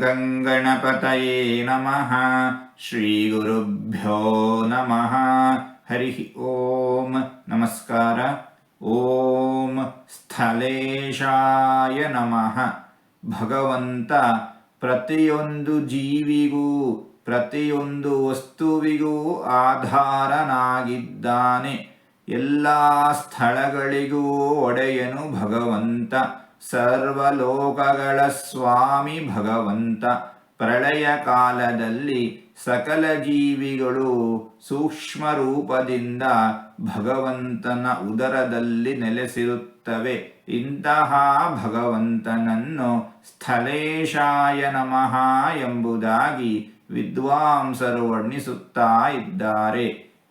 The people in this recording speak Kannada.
ಗಂಗಣಪತಯೇ ನಮಃ ಶ್ರೀ ಗುರುಭ್ಯೋ ನಮಃ ಹರಿ ಓಂ ನಮಸ್ಕಾರ ಓಂ ಸ್ಥಳೇಶಾಯ ನಮಃ ಭಗವಂತ ಪ್ರತಿಯೊಂದು ಜೀವಿಗೂ, ಪ್ರತಿಯೊಂದು ವಸ್ತುವಿಗೂ ಆಧಾರನಾಗಿದ್ದಾನೆ. ಎಲ್ಲ ಸ್ಥಳಗಳಿಗೂ ಒಡೆಯನು ಭಗವಂತ. ಸರ್ವಲೋಕಗಳ ಸ್ವಾಮಿ ಭಗವಂತ. ಪ್ರಳಯ ಕಾಲದಲ್ಲಿ ಸಕಲ ಜೀವಿಗಳು ಸೂಕ್ಷ್ಮ ರೂಪದಿಂದ ಭಗವಂತನ ಉದರದಲ್ಲಿ ನೆಲೆಸಿರುತ್ತವೆ. ಇಂತಹ ಭಗವಂತನನ್ನು ಸ್ಥಳೇಶಾಯ ನಮಃ ಎಂಬುದಾಗಿ ವಿದ್ವಾಂಸರು ವರ್ಣಿಸುತ್ತಾ ಇದ್ದಾರೆ.